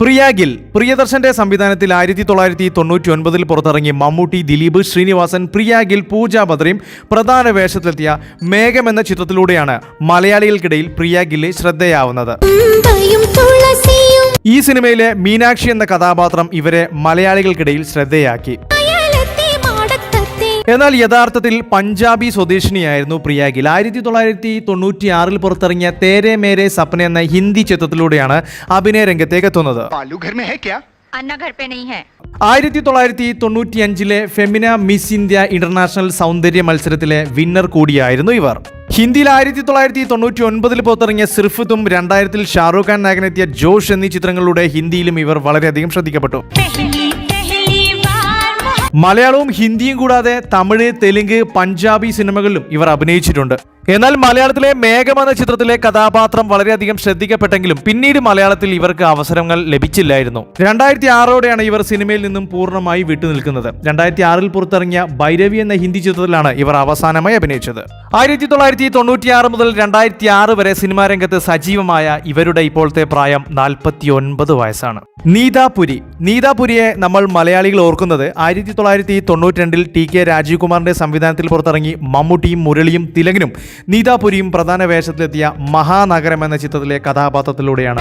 പ്രിയാഗിൽ പ്രിയദർശന്റെ സംവിധാനത്തിൽ ആയിരത്തി തൊള്ളായിരത്തി തൊണ്ണൂറ്റി ഒൻപതിൽ പുറത്തിറങ്ങി മമ്മൂട്ടി ദിലീപ് ശ്രീനിവാസൻ പ്രിയാഗിൽ പൂജ ബദ്രയും പ്രധാന വേഷത്തിലെത്തിയ മേഘം എന്ന ചിത്രത്തിലൂടെയാണ് മലയാളികൾക്കിടയിൽ പ്രിയാഗിലെ ശ്രദ്ധയാവുന്നത്. ഈ സിനിമയിലെ മീനാക്ഷി എന്ന കഥാപാത്രം ഇവരെ മലയാളികൾക്കിടയിൽ ശ്രദ്ധയാക്കി. എന്നാൽ യഥാർത്ഥത്തിൽ പഞ്ചാബി സ്വദേശിനിയായിരുന്നു പ്രിയ ഗിൽ. ആയിരത്തി തൊള്ളായിരത്തി തൊണ്ണൂറ്റി ആറിൽ പുറത്തിറങ്ങിയ തേരെ മേരെ സപ്ന എന്ന ഹിന്ദി ചിത്രത്തിലൂടെയാണ് അഭിനയ രംഗത്തേക്ക് എത്തുന്നത്. ആയിരത്തി തൊള്ളായിരത്തി തൊണ്ണൂറ്റി അഞ്ചിലെ ഫെമിന മിസ് ഇന്ത്യ ഇന്റർനാഷണൽ സൗന്ദര്യ മത്സരത്തിലെ വിന്നർ കൂടിയായിരുന്നു ഇവർ. ഹിന്ദിയിൽ ആയിരത്തി തൊള്ളായിരത്തി തൊണ്ണൂറ്റി ഒൻപതിൽ പുറത്തിറങ്ങിയ സിർഫുതും രണ്ടായിരത്തിൽ ഷാറൂഖ് ഖാൻ നായകനെത്തിയ ജോഷ് എന്നീ ചിത്രങ്ങളിലൂടെ ഹിന്ദിയിലും ഇവർ വളരെയധികം ശ്രദ്ധിക്കപ്പെട്ടു. മലയാളവും ഹിന്ദിയും കൂടാതെ തമിഴ് തെലുങ്ക് പഞ്ചാബി സിനിമകളിലും ഇവർ അഭിനയിച്ചിട്ടുണ്ട്. എന്നാൽ മലയാളത്തിലെ മേഘം എന്ന ചിത്രത്തിലെ കഥാപാത്രം വളരെയധികം ശ്രദ്ധിക്കപ്പെട്ടെങ്കിലും പിന്നീട് മലയാളത്തിൽ ഇവർക്ക് അവസരങ്ങൾ ലഭിച്ചില്ലായിരുന്നു. രണ്ടായിരത്തി ആറോടെയാണ് ഇവർ സിനിമയിൽ നിന്നും പൂർണമായി വിട്ടുനിൽക്കുന്നത്. രണ്ടായിരത്തി ആറിൽ പുറത്തിറങ്ങിയ ഭൈരവി എന്ന ഹിന്ദി ചിത്രത്തിലാണ് ഇവർ അവസാനമായി അഭിനയിച്ചത്. ആയിരത്തി തൊള്ളായിരത്തി തൊണ്ണൂറ്റിയാറ് മുതൽ രണ്ടായിരത്തി ആറ് വരെ സിനിമാ രംഗത്ത് സജീവമായ ഇവരുടെ ഇപ്പോഴത്തെ പ്രായം നാൽപ്പത്തി ഒൻപത് വയസ്സാണ്. നീതാപുരി. നീതാപുരിയെ നമ്മൾ മലയാളികൾ ഓർക്കുന്നത് ആയിരത്തി തൊള്ളായിരത്തി തൊണ്ണൂറ്റി രണ്ടിൽ ടി കെ രാജീവ് കുമാറിന്റെ സംവിധാനത്തിൽ പുറത്തിറങ്ങി മമ്മൂട്ടിയും മുരളിയും തിലകനും നീതാപുരിയും പ്രധാന വേഷത്തിലെത്തിയ മഹാനഗരം എന്ന ചിത്രത്തിലെ കഥാപാത്രത്തിലൂടെയാണ്.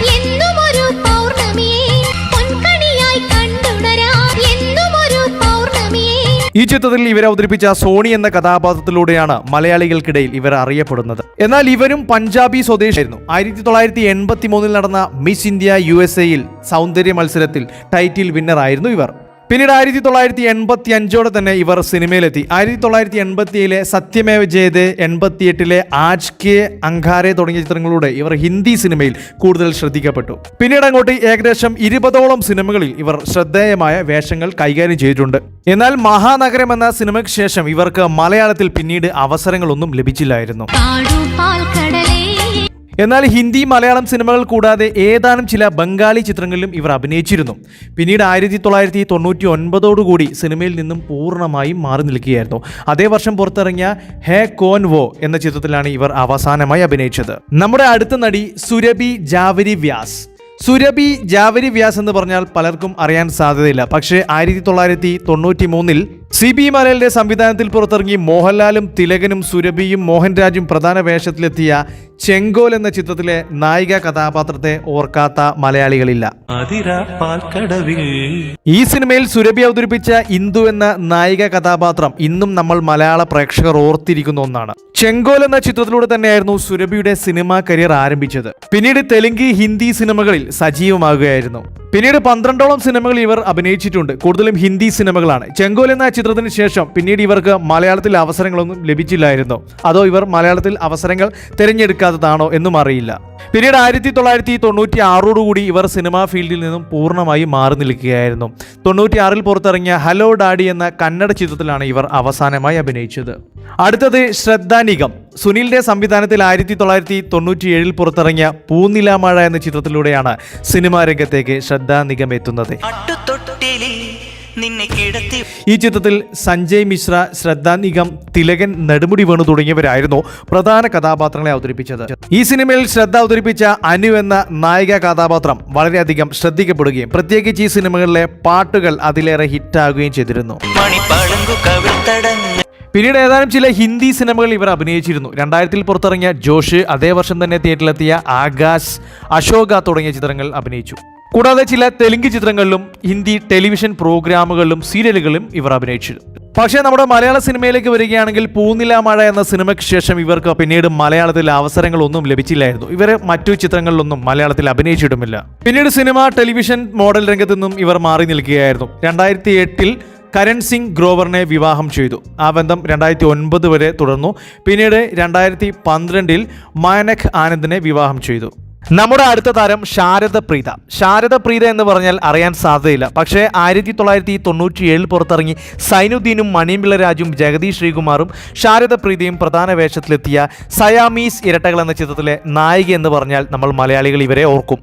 ഈ ചിത്രത്തിൽ ഇവരെ അവതരിപ്പിച്ച സോണി എന്ന കഥാപാത്രത്തിലൂടെയാണ് മലയാളികൾക്കിടയിൽ ഇവർ അറിയപ്പെടുന്നത്. എന്നാൽ ഇവരും പഞ്ചാബി സ്വദേശിയായിരുന്നു. ആയിരത്തി തൊള്ളായിരത്തി എൺപത്തി മൂന്നിൽ നടന്ന മിസ് ഇന്ത്യ യു എസ് എയിൽ സൗന്ദര്യ മത്സരത്തിൽ ടൈറ്റിൽ വിന്നറായിരുന്നു ഇവർ. പിന്നീട് ആയിരത്തി തൊള്ളായിരത്തി എൺപത്തി അഞ്ചോടെ തന്നെ ഇവർ സിനിമയിലെത്തി. ആയിരത്തി തൊള്ളായിരത്തി എൺപത്തിയിലെ സത്യമേവ ജയത് എൺപത്തിയെട്ടിലെ ആജ് കെ അങ്കാരെ തുടങ്ങിയ ചിത്രങ്ങളിലൂടെ ഇവർ ഹിന്ദി സിനിമയിൽ കൂടുതൽ ശ്രദ്ധിക്കപ്പെട്ടു. പിന്നീട് അങ്ങോട്ട് ഏകദേശം ഇരുപതോളം സിനിമകളിൽ ഇവർ ശ്രദ്ധേയമായ വേഷങ്ങൾ കൈകാര്യം ചെയ്തിട്ടുണ്ട്. എന്നാൽ മഹാനഗരം എന്ന സിനിമയ്ക്ക് ശേഷം ഇവർക്ക് മലയാളത്തിൽ പിന്നീട് അവസരങ്ങളൊന്നും ലഭിച്ചില്ലായിരുന്നു. എന്നാൽ ഹിന്ദി മലയാളം സിനിമകൾ കൂടാതെ ഏതാനും ചില ബംഗാളി ചിത്രങ്ങളിലും ഇവർ അഭിനയിച്ചിരുന്നു. പിന്നീട് ആയിരത്തി തൊള്ളായിരത്തി തൊണ്ണൂറ്റി ഒൻപതോടുകൂടി സിനിമയിൽ നിന്നും പൂർണമായും മാറി നിൽക്കുകയായിരുന്നു. അതേ വർഷം പുറത്തിറങ്ങിയ ഹേ കോൻ വോ എന്ന ചിത്രത്തിലാണ് ഇവർ അവസാനമായി അഭിനയിച്ചത്. നമ്മുടെ അടുത്ത നടി സുരഭി ജാവരി വ്യാസ് സുരഭി ജാവരി വ്യാസ് എന്ന് പറഞ്ഞാൽ പലർക്കും അറിയാൻ സാധ്യതയില്ല. പക്ഷേ ആയിരത്തി തൊള്ളായിരത്തി തൊണ്ണൂറ്റി മൂന്നിൽ സി ബി മലയാളിന്റെ സംവിധാനത്തിൽ പുറത്തിറങ്ങി മോഹൻലാലും തിലകനും സുരഭിയും മോഹൻരാജും പ്രധാന വേഷത്തിലെത്തിയ ചെങ്കോൽ എന്ന ചിത്രത്തിലെ നായിക കഥാപാത്രത്തെ ഓർക്കാത്ത മലയാളികളില്ല. ഈ സിനിമയിൽ സുരഭി അവതരിപ്പിച്ച ഇന്ദു എന്ന നായിക കഥാപാത്രം ഇന്നും നമ്മൾ മലയാള പ്രേക്ഷകർ ഓർത്തിരിക്കുന്ന ഒന്നാണ്. ചെങ്കോൽ എന്ന ചിത്രത്തിലൂടെ തന്നെയായിരുന്നു സുരഭിയുടെ സിനിമാ കരിയർ ആരംഭിച്ചത്. പിന്നീട് തെലുങ്ക് ഹിന്ദി സിനിമകളിൽ സജീവമാകുകയായിരുന്നു. പിന്നീട് പന്ത്രണ്ടോളം സിനിമകൾ ഇവർ അഭിനയിച്ചിട്ടുണ്ട്. കൂടുതലും ഹിന്ദി സിനിമകളാണ്. ചെങ്കോൽ എന്ന ചിത്രത്തിന് ശേഷം പിന്നീട് ഇവർക്ക് മലയാളത്തിൽ അവസരങ്ങളൊന്നും ലഭിച്ചില്ലായിരുന്നു. അതോ ഇവർ മലയാളത്തിൽ അവസരങ്ങൾ തിരഞ്ഞെടുക്കാത്തതാണോ എന്നും അറിയില്ല. പിന്നീട് ആയിരത്തി തൊള്ളായിരത്തി തൊണ്ണൂറ്റി ആറോടുകൂടി ഇവർ സിനിമാ ഫീൽഡിൽ നിന്നും പൂർണമായി മാറി നിൽക്കുകയായിരുന്നു. തൊണ്ണൂറ്റിയാറിൽ പുറത്തിറങ്ങിയ ഹലോ ഡാഡി എന്ന കന്നഡ ചിത്രത്തിലാണ് ഇവർ അവസാനമായി അഭിനയിച്ചത്. അടുത്തത് ശ്രദ്ധാനികം സുനിലിന്റെ സംവിധാനത്തിൽ ആയിരത്തി തൊള്ളായിരത്തി തൊണ്ണൂറ്റിയേഴിൽ പുറത്തിറങ്ങിയ പൂനിലാമഴ എന്ന ചിത്രത്തിലൂടെയാണ് സിനിമാ രംഗത്തേക്ക് ശ്രദ്ധാനികം എത്തുന്നത്. നിന്നെ കിടത്തി. ഈ ചിത്രത്തിൽ സഞ്ജയ് മിശ്ര ശ്രദ്ധാ നിഗം തിലകൻ നെടുമുടി വേണു തുടങ്ങിയവരായിരുന്നു പ്രധാന കഥാപാത്രങ്ങളെ അവതരിപ്പിച്ചത്. ഈ സിനിമയിൽ ശ്രദ്ധ അവതരിപ്പിച്ച അനു എന്ന നായിക കഥാപാത്രം വളരെയധികം ശ്രദ്ധിക്കപ്പെടുകയും പ്രത്യേകിച്ച് ഈ സിനിമകളിലെ പാട്ടുകൾ അതിലേറെ ഹിറ്റാകുകയും ചെയ്തിരുന്നു. പിന്നീട് ഏതാനും ചില ഹിന്ദി സിനിമകൾ ഇവർ അഭിനയിച്ചിരുന്നു. രണ്ടായിരത്തിൽ പുറത്തിറങ്ങിയ ജോഷ് അതേ വർഷം തന്നെ തിയേറ്ററിലെത്തിയ ആകാശ് അശോക തുടങ്ങിയ ചിത്രങ്ങൾ അഭിനയിച്ചു. കൂടാതെ ചില തെലുങ്ക് ചിത്രങ്ങളിലും ഹിന്ദി ടെലിവിഷൻ പ്രോഗ്രാമുകളിലും സീരിയലുകളിലും ഇവർ അഭിനയിച്ചു. പക്ഷേ നമ്മുടെ മലയാള സിനിമയിലേക്ക് വരികയാണെങ്കിൽ പൂനില മഴ എന്ന സിനിമയ്ക്ക് ശേഷം ഇവർക്ക് പിന്നീട് മലയാളത്തിൽ അവസരങ്ങളൊന്നും ലഭിച്ചില്ലായിരുന്നു. ഇവർ മറ്റു ചിത്രങ്ങളിലൊന്നും മലയാളത്തിൽ അഭിനയിച്ചിട്ടുമില്ല. പിന്നീട് സിനിമ ടെലിവിഷൻ മോഡൽ രംഗത്തു നിന്നും ഇവർ മാറി നിൽക്കുകയായിരുന്നു. രണ്ടായിരത്തി എട്ടിൽ കരൺ സിംഗ് ഗ്രോവറിനെ വിവാഹം ചെയ്തു. ആ ബന്ധം രണ്ടായിരത്തി ഒൻപത് വരെ തുടർന്നു. പിന്നീട് രണ്ടായിരത്തി പന്ത്രണ്ടിൽ മാനക് ആനന്ദിനെ വിവാഹം ചെയ്തു. നമ്മുടെ അടുത്ത താരം ശാരദ പ്രീത ശാരദ പ്രീത എന്ന് പറഞ്ഞാൽ അറിയാൻ സാധ്യതയില്ല. പക്ഷേ ആയിരത്തി തൊള്ളായിരത്തി തൊണ്ണൂറ്റി ഏഴിൽ പുറത്തിറങ്ങി സൈനുദ്ദീനും മണിയമ്പിള്ള രാജും ജഗദീഷ് ശ്രീകുമാറും ശാരദ പ്രീതയും പ്രധാന വേഷത്തിലെത്തിയ സയാമീസ് ഇരട്ടകൾ എന്ന ചിത്രത്തിലെ നായിക എന്ന് പറഞ്ഞാൽ നമ്മൾ മലയാളികൾ ഇവരെ ഓർക്കും.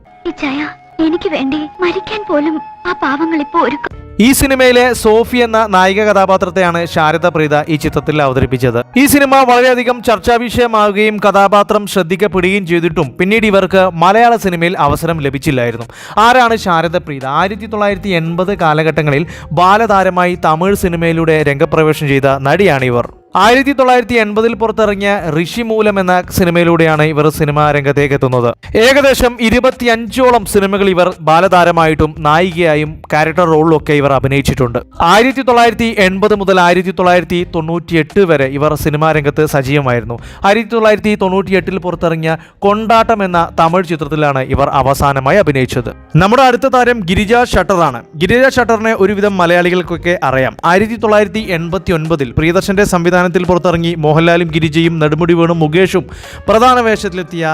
എനിക്ക് വേണ്ടി മരിക്കാൻ പോലും ആ പാവങ്ങൾ ഇപ്പോൾ ഒരുക്കം ഈ സിനിമയിലെ സോഫി എന്ന നായിക കഥാപാത്രത്തെയാണ് ശാരദ പ്രീത ഈ ചിത്രത്തിൽ അവതരിപ്പിച്ചത്. ഈ സിനിമ വളരെയധികം ചർച്ചാ വിഷയമാവുകയും കഥാപാത്രം ശ്രദ്ധിക്കപ്പെടുകയും ചെയ്തിട്ടും പിന്നീട് ഇവർക്ക് മലയാള സിനിമയിൽ അവസരം ലഭിച്ചില്ലായിരുന്നു. ആരാണ് ശാരദ പ്രീത? ആയിരത്തി തൊള്ളായിരത്തി എൺപത് കാലഘട്ടങ്ങളിൽ ബാലതാരമായി തമിഴ് സിനിമയിലൂടെ രംഗപ്രവേശം ചെയ്ത നടിയാണ് ഇവർ. ആയിരത്തി തൊള്ളായിരത്തി എൺപതിൽ പുറത്തിറങ്ങിയ ഋഷിമൂലം എന്ന സിനിമയിലൂടെയാണ് ഇവർ സിനിമാ രംഗത്തേക്ക് എത്തുന്നത്. ഏകദേശം ഇരുപത്തിയഞ്ചോളം സിനിമകൾ ഇവർ ബാലതാരമായിട്ടും നായികയായും ക്യാരക്ടർ റോളിലും ഒക്കെ ഇവർ അഭിനയിച്ചിട്ടുണ്ട്. ആയിരത്തി തൊള്ളായിരത്തി എൺപത് മുതൽ ആയിരത്തി തൊള്ളായിരത്തി തൊണ്ണൂറ്റി എട്ട് വരെ ഇവർ സിനിമാ രംഗത്ത് സജീവമായിരുന്നു. ആയിരത്തി തൊള്ളായിരത്തി തൊണ്ണൂറ്റി എട്ടിൽ പുറത്തിറങ്ങിയ കൊണ്ടാട്ടം എന്ന തമിഴ് ചിത്രത്തിലാണ് ഇവർ അവസാനമായി അഭിനയിച്ചത്. നമ്മുടെ അടുത്ത താരം ഗിരിജ ഷട്ടറാണ്. ഗിരിജ ഷട്ടറിനെ ഒരുവിധം മലയാളികൾക്കൊക്കെ അറിയാം. ആയിരത്തി തൊള്ളായിരത്തി എൺപത്തി ഒൻപതിൽ പ്രിയദർശന്റെ സംവിധാനത്തിൽ പുറത്തിറങ്ങി മോഹൻലാലും ഗിരിജയും നെടുമുടി വേണു മുകേഷും പ്രധാന വേഷത്തിലെത്തിയ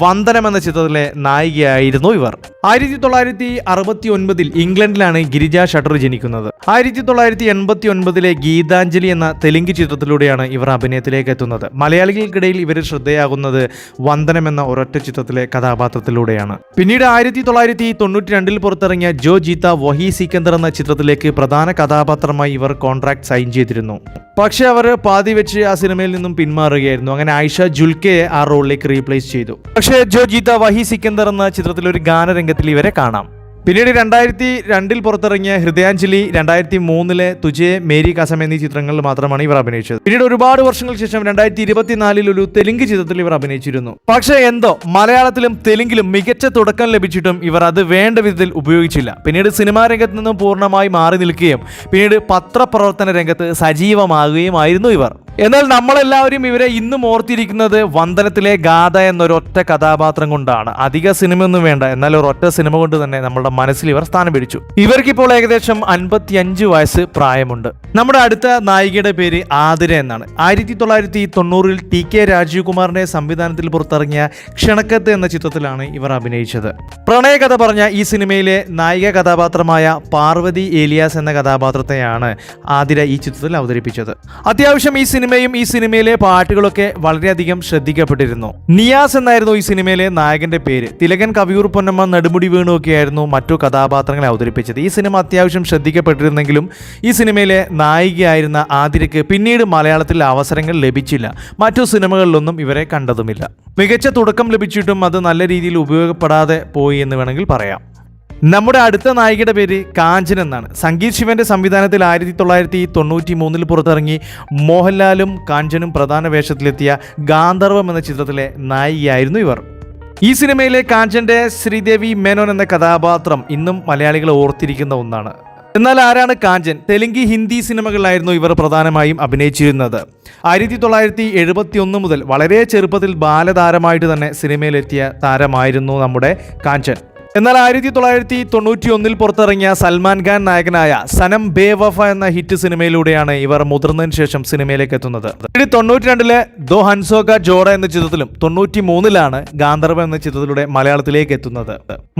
വന്ദനം എന്ന ചിത്രത്തിലെ നായികയായിരുന്നു ഇവർ. ആയിരത്തി തൊള്ളായിരത്തി അറുപത്തി ഒൻപതിൽ ഇംഗ്ലണ്ടിലാണ് ഗിരിജ ഷട്ടർ ജനിക്കുന്നത്. ആയിരത്തി തൊള്ളായിരത്തി എൺപത്തി ഒൻപതിലെ ഗീതാഞ്ജലി എന്ന തെലുങ്ക് ചിത്രത്തിലൂടെയാണ് ഇവർ അഭിനയത്തിലേക്ക് എത്തുന്നത്. മലയാളികൾക്കിടയിൽ ഇവർ ശ്രദ്ധയാകുന്നത് വന്ദനം എന്ന ഒരൊറ്റ ചിത്രത്തിലെ കഥാപാത്രത്തിലൂടെയാണ്. പിന്നീട് ആയിരത്തി തൊള്ളായിരത്തി തൊണ്ണൂറ്റി രണ്ടിൽ പുറത്തിറങ്ങിയ ജോ ജീത്ത വഹി സിക്കന്ദർ എന്ന ചിത്രത്തിലേക്ക് പ്രധാന കഥാപാത്രമായി ഇവർ കോൺട്രാക്ട് സൈൻ ചെയ്തിരുന്നു. പക്ഷേ അവർ പാതി വെച്ച് ആ സിനിമയിൽ നിന്നും പിന്മാറുകയായിരുന്നു. അങ്ങനെ ആയിഷ ജുൽക്കയെ ആ റോളിലേക്ക് റീപ്ലേസ് ചെയ്തു. പക്ഷേ ജോ ജീത്ത വഹി സിക്കന്ദർ എന്ന ചിത്രത്തിൽ ഒരു ഗാനരംഗത്തിൽ ഇവരെ കാണാം. പിന്നീട് രണ്ടായിരത്തി രണ്ടിൽ പുറത്തിറങ്ങിയ ഹൃദയാഞ്ജലി രണ്ടായിരത്തി മൂന്നിലെ തുജെ മേരി കസം എന്നീ ചിത്രങ്ങളിൽ മാത്രമാണ് ഇവർ അഭിനയിച്ചത്. പിന്നീട് ഒരുപാട് വർഷങ്ങൾക്ക് ശേഷം രണ്ടായിരത്തി ഇരുപത്തിനാലിൽ ഒരു തെലുങ്ക് ചിത്രത്തിൽ ഇവർ അഭിനയിച്ചിരുന്നു. പക്ഷേ എന്തോ മലയാളത്തിലും തെലുങ്കിലും മികച്ച തുടക്കം ലഭിച്ചിട്ടും ഇവർ അത് വേണ്ട വിധത്തിൽ ഉപയോഗിച്ചില്ല. പിന്നീട് സിനിമാ രംഗത്ത് നിന്നും പൂർണമായി മാറി നിൽക്കുകയും പിന്നീട് പത്രപ്രവർത്തന രംഗത്ത് സജീവമാകുകയുമായിരുന്നു ഇവർ. എന്നാൽ നമ്മളെല്ലാവരും ഇവരെ ഇന്നും ഓർത്തിരിക്കുന്നത് വന്ദനത്തിലെ ഗാഥ എന്നൊരൊറ്റ കഥാപാത്രം കൊണ്ടാണ്. അധിക സിനിമയൊന്നും വേണ്ട എന്നാൽ ഒരൊറ്റ സിനിമ കൊണ്ട് തന്നെ നമ്മുടെ മനസ്സിൽ ഇവർ സ്ഥാനം പിടിച്ചു ഇവർക്കിപ്പോൾ ഏകദേശം അൻപത്തിയഞ്ച് വയസ്സ് പ്രായമുണ്ട്. നമ്മുടെ അടുത്ത നായികയുടെ പേര് ആതിര എന്നാണ്. ആയിരത്തി തൊള്ളായിരത്തി തൊണ്ണൂറിൽ ടി കെ രാജീവ് കുമാറിന്റെ സംവിധാനത്തിൽ പുറത്തിറങ്ങിയ ക്ഷണക്കത്ത് എന്ന ചിത്രത്തിലാണ് ഇവർ അഭിനയിച്ചത്. പ്രണയ കഥ പറഞ്ഞ ഈ സിനിമയിലെ നായിക കഥാപാത്രമായ പാർവതി ഏലിയാസ് എന്ന കഥാപാത്രത്തെയാണ് ആതിര ഈ ചിത്രത്തിൽ അവതരിപ്പിച്ചത്. അത്യാവശ്യം ഈ സിനിമയും ഈ സിനിമയിലെ പാട്ടുകളൊക്കെ വളരെയധികം ശ്രദ്ധിക്കപ്പെട്ടിരുന്നു. നിയാസ് എന്നായിരുന്നു ഈ സിനിമയിലെ നായകന്റെ പേര്. തിലകൻ കവിയൂർ പൊന്നമ്മ നെടുമുടി വേണുവൊക്കെയായിരുന്നു മറ്റു കഥാപാത്രങ്ങളെ അവതരിപ്പിച്ചത്. ഈ സിനിമ അത്യാവശ്യം ശ്രദ്ധിക്കപ്പെട്ടിരുന്നെങ്കിലും ഈ സിനിമയിലെ നായികയായിരുന്ന ആതിരയ്ക്ക് പിന്നീട് മലയാളത്തിൽ അവസരങ്ങൾ ലഭിച്ചില്ല. മറ്റു സിനിമകളിലൊന്നും ഇവരെ കണ്ടതുമില്ല. മികച്ച തുടക്കം ലഭിച്ചിട്ടും അത് നല്ല രീതിയിൽ ഉപയോഗപ്പെടാതെ പോയി എന്ന് വേണമെങ്കിൽ പറയാം. നമ്മുടെ അടുത്ത നായികയുടെ പേര് കാഞ്ചൻ എന്നാണ്. സംഗീത് ശിവന്റെ സംവിധാനത്തിൽ ആയിരത്തി തൊള്ളായിരത്തി തൊണ്ണൂറ്റി മൂന്നിൽ പുറത്തിറങ്ങി മോഹൻലാലും കാഞ്ചനും പ്രധാന വേഷത്തിലെത്തിയ ഗാന്ധർവം എന്ന ചിത്രത്തിലെ നായികയായിരുന്നു ഇവർ. ഈ സിനിമയിലെ കാഞ്ചന്റെ ശ്രീദേവി മേനോൻ എന്ന കഥാപാത്രം ഇന്നും മലയാളികൾ ഓർത്തിരിക്കുന്ന ഒന്നാണ്. എന്നാൽ ആരാണ് കാഞ്ചൻ? തെലുങ്ക് ഹിന്ദി സിനിമകളിലായിരുന്നു ഇവർ പ്രധാനമായും അഭിനയിച്ചിരുന്നത്. ആയിരത്തി തൊള്ളായിരത്തി എഴുപത്തി ഒന്ന് മുതൽ വളരെ ചെറുപ്പത്തിൽ ബാലതാരമായിട്ട് തന്നെ സിനിമയിലെത്തിയ താരമായിരുന്നു നമ്മുടെ കാഞ്ചൻ. എന്നാൽ ആയിരത്തി തൊള്ളായിരത്തി തൊണ്ണൂറ്റി ഒന്നിൽ പുറത്തിറങ്ങിയ സൽമാൻ ഖാൻ നായകനായ സനം ബേവഫ എന്ന ഹിറ്റ് സിനിമയിലൂടെയാണ് ഇവർ മുതിർന്നതിന് ശേഷം സിനിമയിലേക്ക് എത്തുന്നത്. തൊണ്ണൂറ്റി രണ്ടിലെ ദോ ഹൻസോക ജോറ എന്ന ചിത്രത്തിലും തൊണ്ണൂറ്റി മൂന്നിലാണ് ഗാന്ധർവ എന്ന ചിത്രത്തിലൂടെ മലയാളത്തിലേക്ക് എത്തുന്നത്.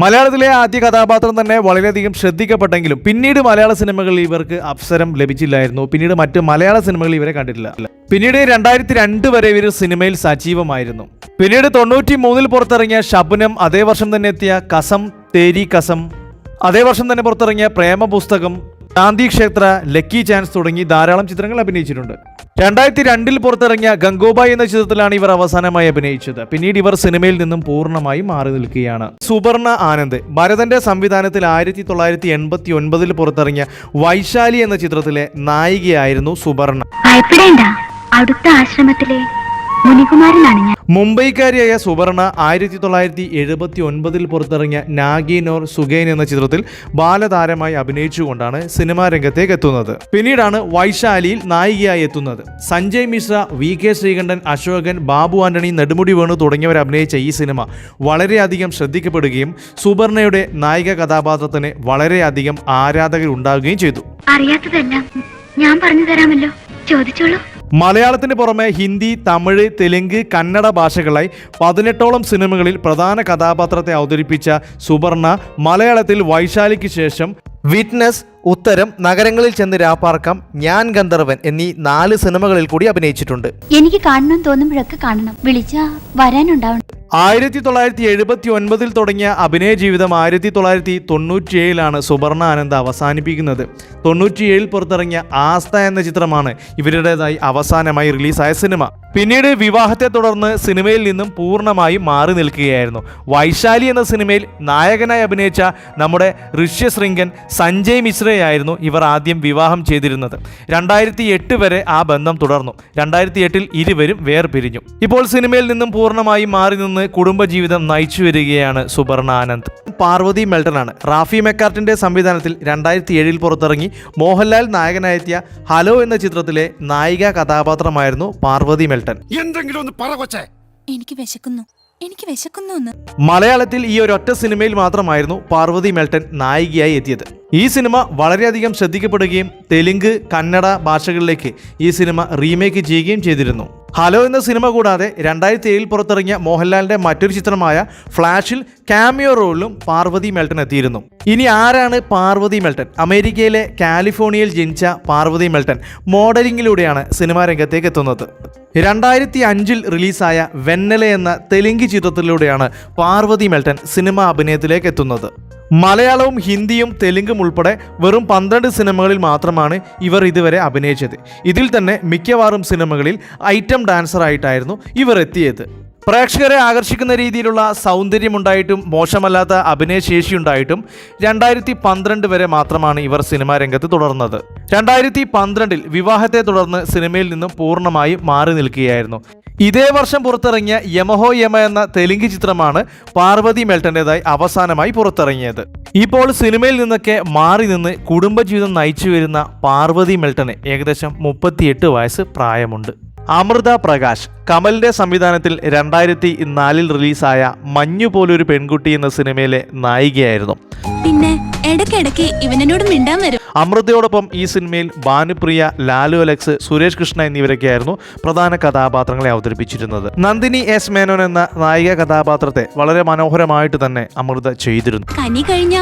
മലയാളത്തിലെ ആദ്യ കഥാപാത്രം തന്നെ വളരെയധികം ശ്രദ്ധിക്കപ്പെട്ടെങ്കിലും പിന്നീട് മലയാള സിനിമകളിൽ ഇവർക്ക് അവസരം ലഭിച്ചില്ലായിരുന്നു. പിന്നീട് മറ്റ് മലയാള സിനിമകളിൽ ഇവരെ കണ്ടിട്ടില്ല. പിന്നീട് രണ്ടായിരത്തി രണ്ട് വരെ ഇവർ സിനിമയിൽ സജീവമായിരുന്നു. പിന്നീട് തൊണ്ണൂറ്റി മൂന്നിൽ പുറത്തിറങ്ങിയ ഷബ്നം അതേ വർഷം തന്നെ എത്തിയ കസം തേരി കസം അതേ വർഷം തന്നെ പുറത്തിറങ്ങിയ പ്രേമ പുസ്തകം ശാന്തി ക്ഷേത്ര ലക്കി ചാൻസ് തുടങ്ങി ധാരാളം ചിത്രങ്ങൾ അഭിനയിച്ചിട്ടുണ്ട്. രണ്ടായിരത്തി രണ്ടിൽ പുറത്തിറങ്ങിയ ഗംഗോബായ് എന്ന ചിത്രത്തിലാണ് ഇവർ അവസാനമായി അഭിനയിച്ചത്. പിന്നീട് ഇവർ സിനിമയിൽ നിന്നും പൂർണമായി മാറി നിൽക്കുകയാണ്. സുവർണ ആനന്ദ് ഭരതന്റെ സംവിധാനത്തിൽ ആയിരത്തി തൊള്ളായിരത്തി എൺപത്തി ഒൻപതിൽ പുറത്തിറങ്ങിയ വൈശാലി എന്ന ചിത്രത്തിലെ നായികയായിരുന്നു സുവർണ. അടുത്ത ആശ്രമത്തിലെ മുനികുമാരനാണ് ഞാൻ. മുംബൈക്കാരിയായ സുവർണ ആയിരത്തി തൊള്ളായിരത്തി എഴുപത്തി ഒൻപതിൽ പുറത്തിറങ്ങിയ നാഗിനോർ സുഗൈൻ എന്ന ചിത്രത്തിൽ ബാലതാരമായി അഭിനയിച്ചുകൊണ്ടാണ് സിനിമാ രംഗത്തേക്ക് എത്തുന്നത്. പിന്നീടാണ് വൈശാലിയിൽ നായികയായി എത്തുന്നത്. സഞ്ജയ് മിശ്ര വി കെ ശ്രീകണ്ഠൻ അശോകൻ ബാബു ആന്റണി നെടുമുടി വേണു തുടങ്ങിയവർ അഭിനയിച്ച ഈ സിനിമ വളരെയധികം ശ്രദ്ധിക്കപ്പെടുകയും സുവർണയുടെ നായിക കഥാപാത്രത്തിന് വളരെയധികം ആരാധകർ ഉണ്ടാവുകയും ചെയ്തു. അറിയാത്തതെല്ലാം ഞാൻ പറഞ്ഞു തരാമല്ലോ. ചോദിച്ചോളൂ. മലയാളത്തിന് പുറമെ ഹിന്ദി തമിഴ് തെലുങ്ക് കന്നഡ ഭാഷകളായി പതിനെട്ടോളം സിനിമകളിൽ പ്രധാന കഥാപാത്രത്തെ അവതരിപ്പിച്ച സുവർണ മലയാളത്തിൽ വൈശാലിക്ക് ശേഷം വിറ്റ്നസ് ഉത്തരം നഗരങ്ങളിൽ ചെന്ന് രാപ്പാർക്കാം ഞാൻ ഗന്ധർവൻ എന്നീ നാല് സിനിമകളിൽ കൂടി അഭിനയിച്ചിട്ടുണ്ട്. എനിക്ക് കാണണം തോന്നുമ്പോഴൊക്കെ കാണണം. വിളിച്ചാ വരാനുണ്ടാവണം. ആയിരത്തി തൊള്ളായിരത്തി എഴുപത്തി ഒൻപതിൽ തുടങ്ങിയ അഭിനയ ജീവിതം ആയിരത്തി തൊള്ളായിരത്തി തൊണ്ണൂറ്റിയേഴിലാണ് സുവർണ ആനന്ദ് അവസാനിപ്പിക്കുന്നത്. തൊണ്ണൂറ്റിയേഴിൽ പുറത്തിറങ്ങിയ ആസ്ത എന്ന ചിത്രമാണ് ഇവരുടേതായി അവസാനമായി റിലീസായ സിനിമ. പിന്നീട് വിവാഹത്തെ തുടർന്ന് സിനിമയിൽ നിന്നും പൂർണമായി മാറി നിൽക്കുകയായിരുന്നു. വൈശാലി എന്ന സിനിമയിൽ നായകനായി അഭിനയിച്ച നമ്മുടെ ഋഷ്യശൃംഗൻ സഞ്ജയ് മിശ്രയായിരുന്നു ഇവർ ആദ്യം വിവാഹം ചെയ്തിരുന്നത്. രണ്ടായിരത്തി എട്ട് വരെ ആ ബന്ധം തുടർന്നു. രണ്ടായിരത്തി എട്ടിൽ ഇരുവരും വേർപിരിഞ്ഞു. ഇപ്പോൾ സിനിമയിൽ നിന്നും പൂർണമായി മാറി നിന്ന് കുടുംബജീവിതം നയിച്ചു വരികയാണ് സുബർണ ആനന്ദ്. പാർവതി മെൽട്ടനാണ്. റാഫി മെക്കാർട്ടിന്റെ സംവിധാനത്തിൽ രണ്ടായിരത്തി ഏഴിൽ പുറത്തിറങ്ങി മോഹൻലാൽ നായകനായെത്തിയ ഹലോ എന്ന ചിത്രത്തിലെ നായിക കഥാപാത്രമായിരുന്നു പാർവതി മെൽട്ടൻ. എന്തെങ്കിലും ഒന്ന് പറ കൊച്ചേ. എനിക്ക് വിശക്കുന്നു. എനിക്ക് വിശക്കുന്നു മലയാളത്തിൽ ഈ ഒരൊറ്റ സിനിമയിൽ മാത്രമായിരുന്നു പാർവതി മെൽട്ടൻ നായികയായി എത്തിയത്. ഈ സിനിമ വളരെയധികം ശ്രദ്ധിക്കപ്പെടുകയും തെലുങ്ക് കന്നഡ ഭാഷകളിലേക്ക് ഈ സിനിമ റീമേക്ക് ചെയ്യുകയും ചെയ്തിരുന്നു. ഹലോ എന്ന സിനിമ കൂടാതെ രണ്ടായിരത്തി ഏഴിൽ പുറത്തിറങ്ങിയ മോഹൻലാലിന്റെ മറ്റൊരു ചിത്രമായ ഫ്ലാഷിൽ കാമിയോ റോളിലും പാർവതി മെൽട്ടൺ എത്തിയിരുന്നു. ഇനി ആരാണ് പാർവതി മെൽട്ടൺ? അമേരിക്കയിലെ കാലിഫോർണിയയിൽ ജനിച്ച പാർവതി മെൽട്ടൺ മോഡലിംഗിലൂടെയാണ് സിനിമാ രംഗത്തേക്ക് എത്തുന്നത്. രണ്ടായിരത്തി അഞ്ചിൽ റിലീസായ വെന്നല എന്ന തെലുങ്ക് ചിത്രത്തിലൂടെയാണ് പാർവതി മെൽട്ടൺ സിനിമ അഭിനയത്തിലേക്ക് എത്തുന്നത്. മലയാളവും ഹിന്ദിയും തെലുങ്കും ഉൾപ്പെടെ വെറും പന്ത്രണ്ട് സിനിമകളിൽ മാത്രമാണ് ഇവർ ഇതുവരെ അഭിനയിച്ചത്. ഇതിൽ തന്നെ മിക്കവാറും സിനിമകളിൽ ഐറ്റം ഡാൻസറായിട്ടായിരുന്നു ഇവർ എത്തിയത്. പ്രേക്ഷകരെ ആകർഷിക്കുന്ന രീതിയിലുള്ള സൗന്ദര്യമുണ്ടായിട്ടും മോശമല്ലാത്ത അഭിനയശേഷിയുണ്ടായിട്ടും രണ്ടായിരത്തി പന്ത്രണ്ട് വരെ മാത്രമാണ് ഇവർ സിനിമാ രംഗത്ത് തുടർന്നത്. രണ്ടായിരത്തി പന്ത്രണ്ടിൽ വിവാഹത്തെ തുടർന്ന് സിനിമയിൽ നിന്നും പൂർണമായും മാറി നിൽക്കുകയായിരുന്നു. ഇതേ വർഷം പുറത്തിറങ്ങിയ യമഹോ യമ എന്ന തെലുങ്ക് ചിത്രമാണ് പാർവതി മെൽട്ടന്റെതായി അവസാനമായി പുറത്തിറങ്ങിയത്. ഇപ്പോൾ സിനിമയിൽ നിന്നൊക്കെ മാറി നിന്ന് കുടുംബജീവിതം നയിച്ചു വരുന്ന പാർവതി മെൽട്ടന് ഏകദേശം മുപ്പത്തിയെട്ട് വയസ്സ് പ്രായമുണ്ട്. അമൃത പ്രകാശ് കമലിന്റെ സംവിധാനത്തിൽ രണ്ടായിരത്തി നാലിൽ റിലീസായ മഞ്ഞു പോലൊരു പെൺകുട്ടി എന്ന സിനിമയിലെ നായികയായിരുന്നു. പിന്നെ ഇടയ്ക്കിടയ്ക്ക് ഇവനോട് മിണ്ടാൻ വരും. അമൃതയോടൊപ്പം ഈ സിനിമയിൽ ഭാനുപ്രിയ ലാലു അലക്സ് സുരേഷ് കൃഷ്ണ എന്നിവരൊക്കെയായിരുന്നു പ്രധാന കഥാപാത്രങ്ങളെ അവതരിപ്പിച്ചിരുന്നത്. നന്ദിനി എസ് മേനോൻ എന്ന നായിക കഥാപാത്രത്തെ വളരെ മനോഹരമായിട്ട് തന്നെ അമൃത ചെയ്തിരുന്നു. കനി കഴിഞ്ഞ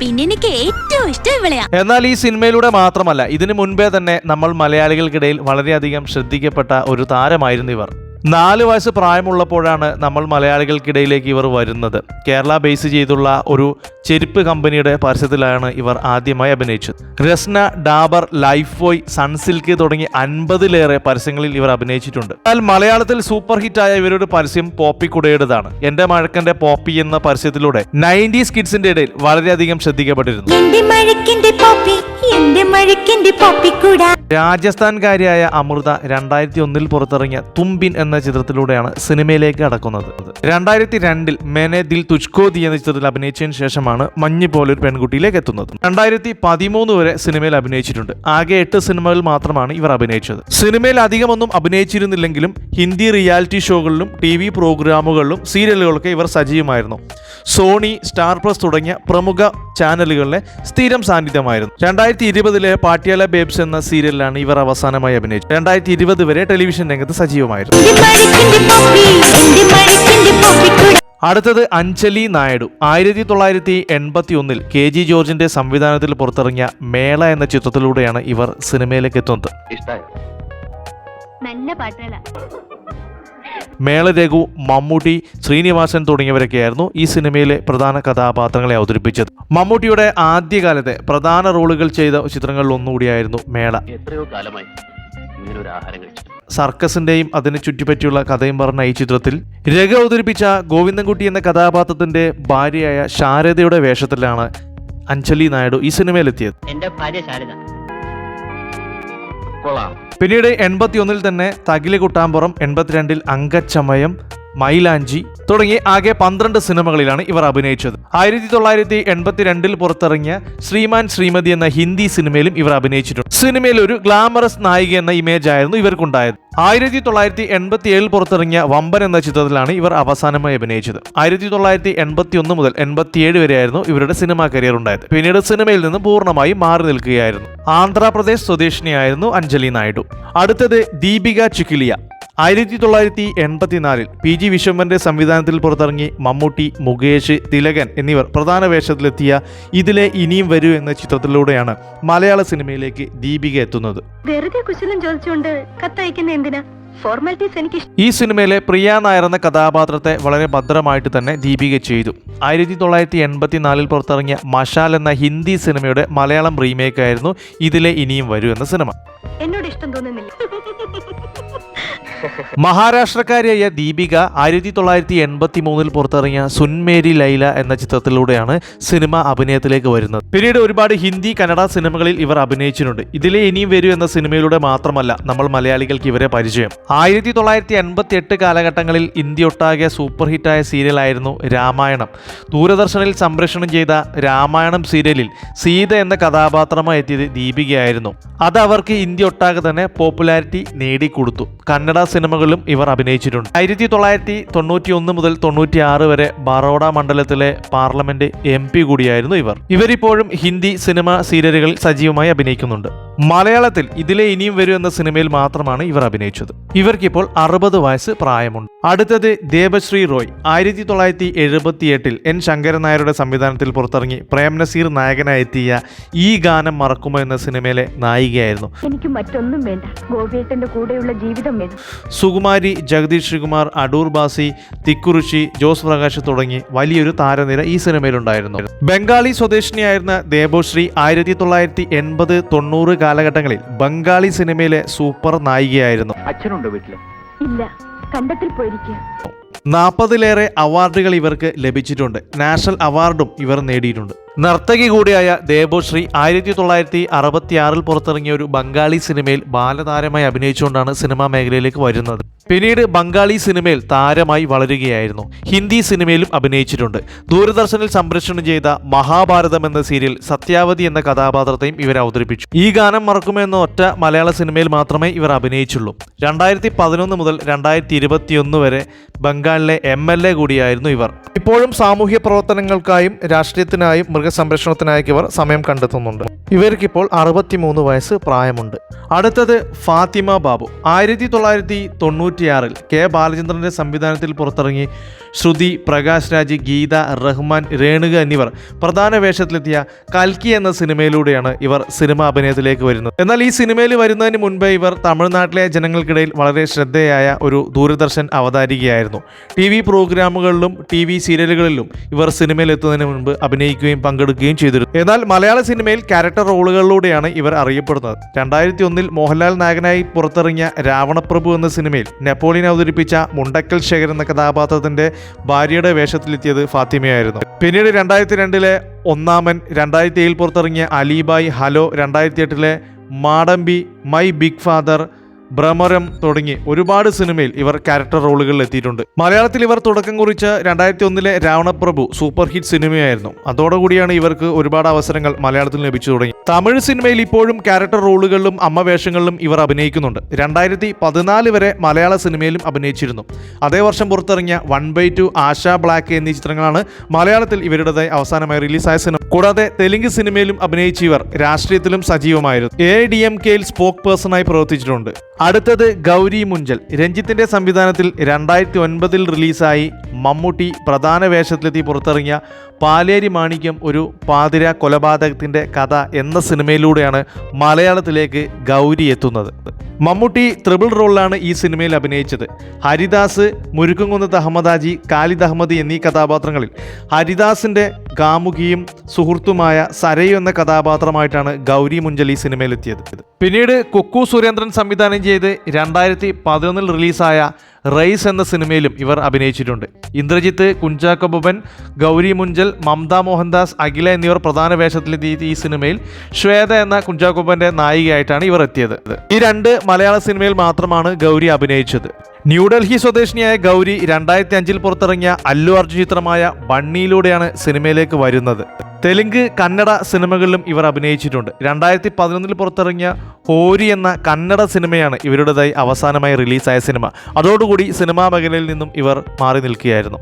പിന്നെ എനിക്ക് ഏറ്റവും ഇഷ്ടം ഇവളെയാ. എന്നാൽ ഈ സിനിമയിലൂടെ മാത്രമല്ല ഇതിനു മുൻപേ തന്നെ നമ്മൾ മലയാളികൾക്കിടയിൽ വളരെയധികം ശ്രദ്ധിക്കപ്പെട്ട ഒരു താരമായിരുന്നു ഇവർ. നാല് വയസ്സ് പ്രായമുള്ളപ്പോഴാണ് നമ്മൾ മലയാളികൾക്കിടയിലേക്ക് ഇവർ വരുന്നത്. കേരള ബേസ് ചെയ്തുള്ള ഒരു ചെരുപ്പ് കമ്പനിയുടെ പരസ്യത്തിലാണ് ഇവർ ആദ്യമായി അഭിനയിച്ചത്. Rasna Dabur Lifebuoy Sunsilk തുടങ്ങി അൻപതിലേറെ പരസ്യങ്ങളിൽ ഇവർ അഭിനയിച്ചിട്ടുണ്ട്. എന്നാൽ മലയാളത്തിൽ സൂപ്പർ ഹിറ്റായ ഇവരുടെ പരസ്യം പോപ്പി കുടയുടേതാണ്. എന്റെ മഴക്കന്റെ പോപ്പി എന്ന പരസ്യത്തിലൂടെ നയന്റീസ് കിഡ്സിന്റെ ഇടയിൽ വളരെയധികം ശ്രദ്ധിക്കപ്പെട്ടിരുന്നു. രാജസ്ഥാൻകാരിയായ അമൃത രണ്ടായിരത്തി ഒന്നിൽ പുറത്തിറങ്ങിയ തുമ്പിൻ എന്ന ചിത്രത്തിലൂടെയാണ് സിനിമയിലേക്ക് അടക്കുന്നത് രണ്ടായിരത്തി രണ്ടിൽ മെനെ ദിൽ തുച്കോ ദി എന്ന ചിത്രത്തിൽ അഭിനയിച്ചതിന് ശേഷമാണ് മഞ്ഞ് പോലൊരു പെൺകുട്ടിയിലേക്ക് എത്തുന്നത്. രണ്ടായിരത്തി പതിമൂന്ന് വരെ സിനിമയിൽ അഭിനയിച്ചിട്ടുണ്ട്. ആകെ എട്ട് സിനിമകൾ മാത്രമാണ് ഇവർ അഭിനയിച്ചത്. സിനിമയിൽ അധികമൊന്നും അഭിനയിച്ചിരുന്നില്ലെങ്കിലും ഹിന്ദി റിയാലിറ്റി ഷോകളിലും ടി വി പ്രോഗ്രാമുകളിലും സീരിയലുകളൊക്കെ ഇവർ സജീവമായിരുന്നു. സോണി സ്റ്റാർ പ്ലസ് തുടങ്ങിയ പ്രമുഖ ചാനലുകളിലെ സ്ഥിരം സാന്നിധ്യമായിരുന്നു. രണ്ടായിരത്തി ഇരുപതിലെ പാട്യാല ബേബ്സ് എന്ന സീരിയലിലാണ് ഇവർ അവസാനമായി അഭിനയിച്ചത്. രണ്ടായിരത്തി ഇരുപത് വരെ ടെലിവിഷൻ രംഗത്ത് സജീവമായിരുന്നു. അടുത്തത് അഞ്ജലി നായിഡു. ആയിരത്തി തൊള്ളായിരത്തി എൺപത്തി ഒന്നിൽ കെ ജി ജോർജിന്റെ സംവിധാനത്തിൽ പുറത്തിറങ്ങിയ മേള എന്ന ചിത്രത്തിലൂടെയാണ് ഇവർ സിനിമയിലേക്ക് എത്തുന്നത്. നല്ല പാട്ടുകളാ. മേള രഘു മമ്മൂട്ടി ശ്രീനിവാസൻ തുടങ്ങിയവരൊക്കെയായിരുന്നു ഈ സിനിമയിലെ പ്രധാന കഥാപാത്രങ്ങളെ അവതരിപ്പിച്ചത്. മമ്മൂട്ടിയുടെ ആദ്യകാലത്തെ പ്രധാന റോളുകൾ ചെയ്ത ചിത്രങ്ങളിൽ ഒന്നുകൂടിയായിരുന്നു മേള. എത്രയോ കാലമായി ആഹാരം സർക്കസിന്റെയും അതിനെ ചുറ്റിപ്പറ്റിയുള്ള കഥയും പറഞ്ഞ ഈ ചിത്രത്തിൽ രഘു അവതരിപ്പിച്ച ഗോവിന്ദൻകുട്ടി എന്ന കഥാപാത്രത്തിന്റെ ഭാര്യയായ ശാരദയുടെ വേഷത്തിലാണ് അഞ്ജലി നായിഡു ഈ സിനിമയിലെത്തിയത്. എന്റെ ഭാര്യ ശാരദ. പിന്നീട് എൺപത്തിയൊന്നിൽ തന്നെ തകിൽ കുട്ടാമ്പുറം എൺപത്തിരണ്ടിൽ അങ്കച്ചമയം മൈലാഞ്ചി തുടങ്ങി ആകെ പന്ത്രണ്ട് സിനിമകളിലാണ് ഇവർ അഭിനയിച്ചത്. ആയിരത്തി തൊള്ളായിരത്തി എൺപത്തിരണ്ടിൽ പുറത്തിറങ്ങിയ ശ്രീമാൻ ശ്രീമതി എന്ന ഹിന്ദി സിനിമയിലും ഇവർ അഭിനയിച്ചിട്ടുണ്ട്. സിനിമയിൽ ഒരു ഗ്ലാമറസ് നായിക എന്ന ഇമേജ് ആയിരുന്നു ഇവർക്കുണ്ടായത്. ആയിരത്തി തൊള്ളായിരത്തി എൺപത്തി ഏഴിൽ പുറത്തിറങ്ങിയ വമ്പൻ എന്ന ചിത്രത്തിലാണ് ഇവർ അവസാനമായി അഭിനയിച്ചത്. ആയിരത്തി തൊള്ളായിരത്തി എൺപത്തി ഒന്ന് മുതൽ എൺപത്തിയേഴ് വരെയായിരുന്നു ഇവരുടെ സിനിമാ കരിയർ ഉണ്ടായത്. പിന്നീട് സിനിമയിൽ നിന്ന് പൂർണമായി മാറി നിൽക്കുകയായിരുന്നു. ആന്ധ്രാപ്രദേശ് സ്വദേശിനിയായിരുന്നു അഞ്ജലി നായിഡു. അടുത്തത് ദീപിക ചിക്കിലിയ. ആയിരത്തി തൊള്ളായിരത്തി എൺപത്തിനാലിൽ പി ജി വിശ്വമ്പന്റെ സംവിധാനത്തിൽ പുറത്തിറങ്ങി മമ്മൂട്ടി മുകേഷ് തിലകൻ എന്നിവർ പ്രധാന വേഷത്തിലെത്തിയ ഇതിലെ ഇനിയും വരൂ എന്ന ചിത്രത്തിലൂടെയാണ് മലയാള സിനിമയിലേക്ക് ദീപിക എത്തുന്നത്. വെറുതെ കുശലം ചോദിച്ചുകൊണ്ട് കത്തയക്കുന്ന എന്തിനാ? ഫോർമാലിറ്റീസ് എനിക്ക് ഈ സിനിമയിലെ പ്രിയ നായർ എന്ന കഥാപാത്രത്തെ വളരെ ഭദ്രമായിട്ട് തന്നെ ദീപിക ചെയ്തു. ആയിരത്തി തൊള്ളായിരത്തി എൺപത്തിനാലിൽ പുറത്തിറങ്ങിയ മഷാൽ എന്ന ഹിന്ദി സിനിമയുടെ മലയാളം റീമേക്ക് ആയിരുന്നു ഇതിലെ ഇനിയും വരൂ എന്ന സിനിമ. എന്നോട് ഇഷ്ടം തോന്നുന്നില്ല. മഹാരാഷ്ട്രക്കാരിയായ ദീപിക ആയിരത്തി തൊള്ളായിരത്തി എൺപത്തി മൂന്നിൽ പുറത്തിറങ്ങിയ സുൻമേരി ലൈല എന്ന ചിത്രത്തിലൂടെയാണ് സിനിമ അഭിനയത്തിലേക്ക് വരുന്നത്. പിന്നീട് ഒരുപാട് ഹിന്ദി കന്നഡ സിനിമകളിൽ ഇവർ അഭിനയിച്ചിട്ടുണ്ട്. ഇതിലെ ഇനിയും വരൂ എന്ന സിനിമയിലൂടെ മാത്രമല്ല നമ്മൾ മലയാളികൾക്ക് ഇവരെ പരിചയം. ആയിരത്തി തൊള്ളായിരത്തി എൺപത്തി എട്ട് കാലഘട്ടങ്ങളിൽ ഇന്ത്യ ഒട്ടാകെ സൂപ്പർ ഹിറ്റായ സീരിയലായിരുന്നു രാമായണം. ദൂരദർശനിൽ സംപ്രേഷണം ചെയ്ത രാമായണം സീരിയലിൽ സീത എന്ന കഥാപാത്രമായി എത്തിയത് ദീപികയായിരുന്നു. അത് അവർക്ക് ഇന്ത്യ ഒട്ടാകെ തന്നെ പോപ്പുലാരിറ്റി നേടിക്കൊടുത്തു. കന്നഡ സിനിമകളിലും ഇവർ അഭിനയിച്ചിട്ടുണ്ട്. ആയിരത്തി തൊള്ളായിരത്തി തൊണ്ണൂറ്റി ഒന്ന് മുതൽ തൊണ്ണൂറ്റി ആറ് വരെ ബറോഡ മണ്ഡലത്തിലെ പാർലമെന്റ് എം പി കൂടിയായിരുന്നു ഇവർ. ഇവരിപ്പോഴും ഹിന്ദി സിനിമ സീരിയലുകളിൽ സജീവമായി അഭിനയിക്കുന്നുണ്ട്. മലയാളത്തിൽ ഇതിലെ ഇനിയും വരൂ എന്ന സിനിമയിൽ മാത്രമാണ് ഇവർ അഭിനയിച്ചത്. ഇവർക്കിപ്പോൾ അറുപത് വയസ്സ് പ്രായമുണ്ട്. അടുത്തത് ദേവശ്രീ റോയ്. ആയിരത്തി തൊള്ളായിരത്തി എഴുപത്തി എട്ടിൽ എൻ ശങ്കരൻ നായരുടെ സംവിധാനത്തിൽ പുറത്തിറങ്ങി പ്രേം നസീർ നായകനായി എത്തിയ ഈ ഗാനം മറക്കുമോ എന്ന സിനിമയിലെ നായികയായിരുന്നു. എനിക്ക് മറ്റൊന്നും വേണ്ട. ഗോപിയേട്ടന്റെ കൂടെയുള്ള ജീവിതം വേണം സുകുമാരി ജഗദീഷ് ശ്രീകുമാർ അടൂർ ബാസി തിക്കുറിശി ജോസ് പ്രകാശ് തുടങ്ങി വലിയൊരു താരനിര ഈ സിനിമയിലുണ്ടായിരുന്നു. ബംഗാളി സ്വദേശിനിയായിരുന്ന ദേവോശ്രീ ആയിരത്തി തൊള്ളായിരത്തി എൺപത് തൊണ്ണൂറ് കാലഘട്ടങ്ങളിൽ ബംഗാളി സിനിമയിലെ സൂപ്പർ നായികയായിരുന്നു. അച്ഛനുണ്ടോ വീട്ടിൽ ഇല്ല. കണ്ടത്തിൽ പോയിരിക്കുക നാൽപ്പതിലേറെ അവാർഡുകൾ ഇവർക്ക് ലഭിച്ചിട്ടുണ്ട്. നാഷണൽ അവാർഡും ഇവർ നേടിയിട്ടുണ്ട്. നർത്തകി കൂടിയായ ദേവോശ്രീ ആയിരത്തി തൊള്ളായിരത്തി അറുപത്തി ആറിൽ പുറത്തിറങ്ങിയ ഒരു ബംഗാളി സിനിമയിൽ ബാലതാരമായി അഭിനയിച്ചുകൊണ്ടാണ് സിനിമാ മേഖലയിലേക്ക് വരുന്നത്. പിന്നീട് ബംഗാളി സിനിമയിൽ താരമായി വളരുകയായിരുന്നു. ഹിന്ദി സിനിമയിലും അഭിനയിച്ചിട്ടുണ്ട്. ദൂരദർശനിൽ സംപ്രേഷണം ചെയ്ത മഹാഭാരതം എന്ന സീരിയൽ സത്യാവതി എന്ന കഥാപാത്രത്തെയും ഇവർ അവതരിപ്പിച്ചു. ഈ ഗാനം മറക്കുമെന്ന ഒറ്റ മലയാള സിനിമയിൽ മാത്രമേ ഇവർ അഭിനയിച്ചുള്ളൂ. രണ്ടായിരത്തി പതിനൊന്ന് മുതൽ രണ്ടായിരത്തി ഇരുപത്തിയൊന്ന് വരെ ബംഗാളിലെ എം എൽ എ കൂടിയായിരുന്നു ഇവർ. ഇപ്പോഴും സാമൂഹ്യ പ്രവർത്തനങ്ങൾക്കായും രാഷ്ട്രീയത്തിനായും മൃഗസംരക്ഷണത്തിനായും ഇവർ സമയം കണ്ടെത്തുന്നുണ്ട്. ഇവർക്കിപ്പോൾ അറുപത്തിമൂന്ന് വയസ്സ് പ്രായമുണ്ട്. അടുത്തത് ഫാത്തിമ ബാബു. ആയിരത്തി തൊള്ളായിരത്തി തൊണ്ണൂറ്റിയാറിൽ കെ ബാലചന്ദ്രന്റെ സംവിധാനത്തിൽ പുറത്തിറങ്ങി ശ്രുതി പ്രകാശ് രാജ് ഗീത റഹ്മാൻ രേണുക എന്നിവർ പ്രധാന വേഷത്തിലെത്തിയ കൽക്കി എന്ന സിനിമയിലൂടെയാണ് ഇവർ സിനിമ അഭിനയത്തിലേക്ക് വരുന്നത്. എന്നാൽ ഈ സിനിമയിൽ വരുന്നതിന് മുൻപേ ഇവർ തമിഴ്നാട്ടിലെ ജനങ്ങൾക്കിടയിൽ വളരെ ശ്രദ്ധേയായ ഒരു ദൂരദർശൻ അവതാരികയായിരുന്നു. ടി വി പ്രോഗ്രാമുകളിലും ടി വി സീരിയലുകളിലും ഇവർ സിനിമയിൽ എത്തുന്നതിന് മുൻപ് അഭിനയിക്കുകയും പങ്കെടുക്കുകയും ചെയ്തിരുന്നു. എന്നാൽ മലയാള സിനിമയിൽ ക്യാരക്ടർ റോളുകളിലൂടെയാണ് ഇവർ അറിയപ്പെടുന്നത്. രണ്ടായിരത്തി ഒന്നിൽ മോഹൻലാൽ നായകനായി പുറത്തിറങ്ങിയ രാവണപ്രഭു എന്ന സിനിമയിൽ നെപ്പോളിയൻ അവതരിപ്പിച്ച മുണ്ടക്കൽ ശേഖർ എന്ന കഥാപാത്രത്തിന്റെ ഭാര്യയുടെ വേഷത്തിലെത്തിയത് ഫാത്തിമയായിരുന്നു. പിന്നീട് രണ്ടായിരത്തി രണ്ടിലെ ഒന്നാമൻ രണ്ടായിരത്തി ഏഴിൽ പുറത്തിറങ്ങിയ അലിബായ് ഹലോ രണ്ടായിരത്തി എട്ടിലെ Madampi my big father Bhramaram തുടങ്ങി ഒരുപാട് സിനിമയിൽ ഇവർ ക്യാരക്ടർ റോളുകളിൽ എത്തിയിട്ടുണ്ട്. മലയാളത്തിൽ ഇവർ തുടക്കം കുറിച്ച രണ്ടായിരത്തി ഒന്നിലെ രാവണപ്രഭു സൂപ്പർ ഹിറ്റ് സിനിമയായിരുന്നു. അതോടുകൂടിയാണ് ഇവർക്ക് ഒരുപാട് അവസരങ്ങൾ മലയാളത്തിൽ ലഭിച്ചു തുടങ്ങി. തമിഴ് സിനിമയിൽ ഇപ്പോഴും ക്യാരക്ടർ റോളുകളിലും അമ്മ വേഷങ്ങളിലും ഇവർ അഭിനയിക്കുന്നുണ്ട്. രണ്ടായിരത്തി പതിനാല് വരെ മലയാള സിനിമയിലും അഭിനയിച്ചിരുന്നു. അതേ വർഷം പുറത്തിറങ്ങിയ one by two Asha black എന്നീ ചിത്രങ്ങളാണ് മലയാളത്തിൽ ഇവരുടേതായി അവസാനമായി റിലീസായ സിനിമ. കൂടാതെ തെലുങ്ക് സിനിമയിലും അഭിനയിച്ച ഇവർ രാഷ്ട്രീയത്തിലും സജീവമായിരുന്നു. എ ഡി എം കെയിൽ സ്പോക്ക് പേഴ്സണായി പ്രവർത്തിച്ചിട്ടുണ്ട്. അടുത്തത് ഗൗരി മുഞ്ചൽ. രഞ്ജിത്തിന്റെ സംവിധാനത്തിൽ രണ്ടായിരത്തി ഒൻപതിൽ റിലീസായി മമ്മൂട്ടി പ്രധാന വേഷത്തിലെത്തി പുറത്തിറങ്ങിയ പാലേരി മാണിക്യം ഒരു പാതിര കൊലപാതകത്തിന്റെ കഥ എന്ന സിനിമയിലൂടെയാണ് മലയാളത്തിലേക്ക് ഗൗരി എത്തുന്നത്. മമ്മൂട്ടി ത്രിബിൾ റോളിലാണ് ഈ സിനിമയിൽ അഭിനയിച്ചത്. ഹരിദാസ് മുരുക്കുംകുന്നത്ത് അഹമ്മദാജി കാലിദ് അഹമ്മദ് എന്നീ കഥാപാത്രങ്ങളിൽ ഹരിദാസിന്റെ കാമുകിയും സുഹൃത്തുമായ സരയു എന്ന കഥാപാത്രമായിട്ടാണ് ഗൗരി മുഞ്ചൽ ഈ സിനിമയിലെത്തിയത്. പിന്നീട് കുക്കു സുരേന്ദ്രൻ സംവിധാനം ചെയ്ത് രണ്ടായിരത്തി പതിനൊന്നിൽ റിലീസായ റൈസ് എന്ന സിനിമയിലും ഇവർ അഭിനയിച്ചിട്ടുണ്ട്. ഇന്ദ്രജിത്ത് കുഞ്ചാക്കോ ഗൗരി മുഞ്ചൽ മമത മോഹൻദാസ് അഖില എന്നിവർ പ്രധാന വേഷത്തിലെത്തിയ ഈ സിനിമയിൽ ശ്വേത എന്ന കുഞ്ചാക്കോബന്റെ നായികയായിട്ടാണ് ഇവർ എത്തിയത്. ഈ രണ്ട് മലയാള സിനിമയിൽ മാത്രമാണ് ഗൗരി അഭിനയിച്ചത്. ന്യൂഡൽഹി സ്വദേശിനിയായ ഗൗരി രണ്ടായിരത്തി അഞ്ചിൽ പുറത്തിറങ്ങിയ അല്ലു അർജുൻ ചിത്രമായ ബണ്ണിയിലൂടെയാണ് സിനിമയിലേക്ക് വരുന്നത്. തെലുങ്ക് കന്നഡ സിനിമകളിലും ഇവർ അഭിനയിച്ചിട്ടുണ്ട്. രണ്ടായിരത്തി പതിനൊന്നിൽ പുറത്തിറങ്ങിയ ഹോരി എന്ന കന്നഡ സിനിമയാണ് ഇവരുടേതായി അവസാനമായി റിലീസായ സിനിമ. അതോടുകൂടി സിനിമാ മേഖലയിൽ നിന്നും ഇവർ മാറി നിൽക്കുകയായിരുന്നു.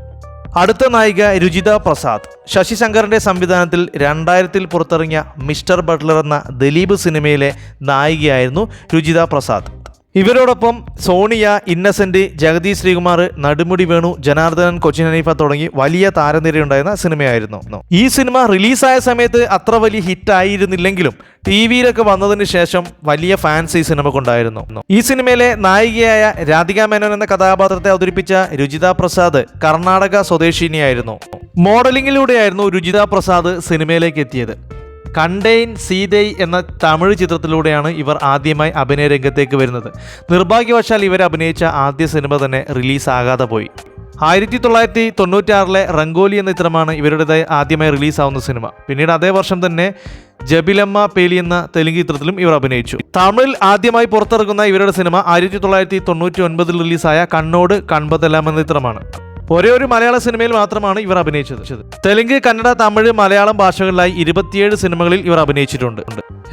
അടുത്ത നായിക രുചിത പ്രസാദ്. ശശി ശങ്കറിന്റെ സംവിധാനത്തിൽ രണ്ടായിരത്തിൽ പുറത്തിറങ്ങിയ മിസ്റ്റർ ബട്ട്ലർ എന്ന ദിലീപ് സിനിമയിലെ നായികയായിരുന്നു രുചിത പ്രസാദ്. ഇവരോടൊപ്പം സോണിയ ഇന്നസെന്റ് ജഗദീഷ് ശ്രീകുമാർ നടുമുടി വേണു ജനാർദ്ദനൻ കൊച്ചിൻ ഹനീഫ തുടങ്ങി വലിയ താരനിരയുണ്ടായിരുന്ന സിനിമയായിരുന്നു. ഈ സിനിമ റിലീസായ സമയത്ത് അത്ര വലിയ ഹിറ്റ് ആയിരുന്നില്ലെങ്കിലും ടി വിയിലൊക്കെ വന്നതിന് ശേഷം വലിയ ഫാൻസ് ഈ സിനിമക്കുണ്ടായിരുന്നു ഈ സിനിമയിലെ നായികയായ രാധിക മേനോൻ എന്ന കഥാപാത്രത്തെ അവതരിപ്പിച്ച രുചിത പ്രസാദ് കർണാടക സ്വദേശിനിയായിരുന്നു. മോഡലിംഗിലൂടെയായിരുന്നു രുചിത പ്രസാദ് സിനിമയിലേക്ക് എത്തിയത്. കണ്ടെയ്ൻ സീതൈ എന്ന തമിഴ് ചിത്രത്തിലൂടെയാണ് ഇവർ ആദ്യമായി അഭിനയ രംഗത്തേക്ക് വരുന്നത്. നിർഭാഗ്യവശാൽ ഇവർ അഭിനയിച്ച ആദ്യ സിനിമ തന്നെ റിലീസാകാതെ പോയി. ആയിരത്തി തൊള്ളായിരത്തി തൊണ്ണൂറ്റാറിലെ റംഗോലി എന്ന ചിത്രമാണ് ഇവരുടേതായി ആദ്യമായി റിലീസാവുന്ന സിനിമ. പിന്നീട് അതേ വർഷം തന്നെ ജബിലമ്മ പേലി എന്ന തെലുങ്ക് ചിത്രത്തിലും ഇവർ അഭിനയിച്ചു. തമിഴിൽ ആദ്യമായി പുറത്തിറങ്ങുന്ന ഇവരുടെ സിനിമ ആയിരത്തി തൊള്ളായിരത്തി തൊണ്ണൂറ്റി ഒൻപതിൽ റിലീസായ കണ്ണോട് കൺപതെല്ലാം എന്ന ചിത്രമാണ്. ഒരേ ഒരു മലയാള സിനിമയിൽ മാത്രമാണ് ഇവർ അഭിനയിച്ചത്. തെലുങ്ക് കന്നഡ തമിഴ് മലയാളം ഭാഷകളിലായി ഇരുപത്തിയേഴ് സിനിമകളിൽ ഇവർ അഭിനയിച്ചിട്ടുണ്ട്.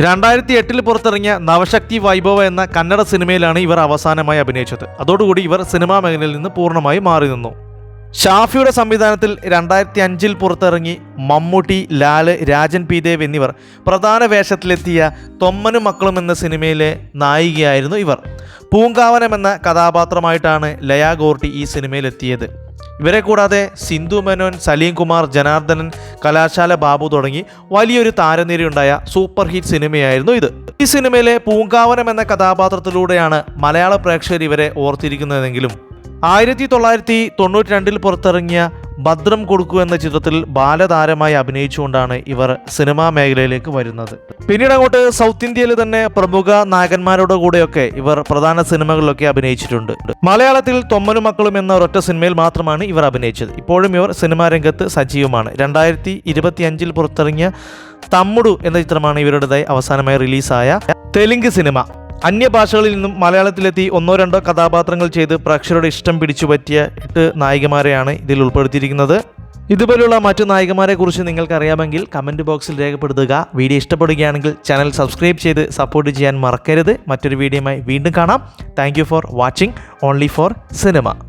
രണ്ടായിരത്തി എട്ടിൽ പുറത്തിറങ്ങിയ നവശക്തി വൈഭവ എന്ന കന്നഡ സിനിമയിലാണ് ഇവർ അവസാനമായി അഭിനയിച്ചത്. അതോടുകൂടി ഇവർ സിനിമാ മേഖലയിൽ നിന്ന് പൂർണമായി മാറി നിന്നു. ഷാഫിയുടെ സംവിധാനത്തിൽ രണ്ടായിരത്തി അഞ്ചിൽ പുറത്തിറങ്ങി മമ്മൂട്ടി ലാൽ രാജൻ പി ദേവ് എന്നിവർ പ്രധാന വേഷത്തിലെത്തിയ തൊമ്മനും മക്കളും എന്ന സിനിമയിലെ നായികയായിരുന്നു ഇവർ. പൂങ്കാവനം എന്ന കഥാപാത്രമായിട്ടാണ് ലയാ ഗോർട്ടി ഈ സിനിമയിലെത്തിയത്. ഇവരെ കൂടാതെ സിന്ധു മേനോൻ സലീം കുമാർ ജനാർദ്ദനൻ കലാശാല ബാബു തുടങ്ങി വലിയൊരു താരനിരയുണ്ടായ സൂപ്പർ ഹിറ്റ് സിനിമയായിരുന്നു ഇത്. ഈ സിനിമയിലെ പൂങ്കാവനം എന്ന കഥാപാത്രത്തിലൂടെയാണ് മലയാള പ്രേക്ഷകർ ഇവരെ ഓർത്തിരിക്കുന്നതെങ്കിലും ആയിരത്തി തൊള്ളായിരത്തി തൊണ്ണൂറ്റി രണ്ടിൽ പുറത്തിറങ്ങിയ ഭദ്രം കൊടുക്കു എന്ന ചിത്രത്തിൽ ബാലതാരമായി അഭിനയിച്ചുകൊണ്ടാണ് ഇവർ സിനിമാ മേഖലയിലേക്ക് വരുന്നത്. പിന്നീട് അങ്ങോട്ട് സൗത്ത് ഇന്ത്യയിൽ തന്നെ പ്രമുഖ നായകന്മാരുടെ കൂടെയൊക്കെ ഇവർ പ്രധാന സിനിമകളിലൊക്കെ അഭിനയിച്ചിട്ടുണ്ട്. മലയാളത്തിൽ തൊമ്മനും മക്കളും എന്ന ഒരൊറ്റ സിനിമയിൽ മാത്രമാണ് ഇവർ അഭിനയിച്ചത്. ഇപ്പോഴും ഇവർ സിനിമാ രംഗത്ത് സജീവമാണ്. രണ്ടായിരത്തി ഇരുപത്തി അഞ്ചിൽ പുറത്തിറങ്ങിയ തമ്മുടു എന്ന ചിത്രമാണ് ഇവരുടേതായി അവസാനമായി റിലീസായ തെലുങ്ക് സിനിമ. അന്യഭാഷകളിൽ നിന്നും മലയാളത്തിലെത്തി ഒന്നോ രണ്ടോ കഥാപാത്രങ്ങൾ ചെയ്ത് പ്രേക്ഷകരുടെ ഇഷ്ടം പിടിച്ചു പറ്റിയ എട്ട് നായികമാരെയാണ് ഇതിൽ ഉൾപ്പെടുത്തിയിരിക്കുന്നത്. ഇതുപോലുള്ള മറ്റു നായികമാരെ കുറിച്ച് നിങ്ങൾക്ക് അറിയാമെങ്കിൽ കമന്റ് ബോക്സിൽ രേഖപ്പെടുത്തുക. വീഡിയോ ഇഷ്ടപ്പെടുകയാണെങ്കിൽ ചാനൽ സബ്സ്ക്രൈബ് ചെയ്ത് സപ്പോർട്ട് ചെയ്യാൻ മറക്കരുത്. മറ്റൊരു വീഡിയോയുമായി വീണ്ടും കാണാം. Thank for watching. Only for cinema.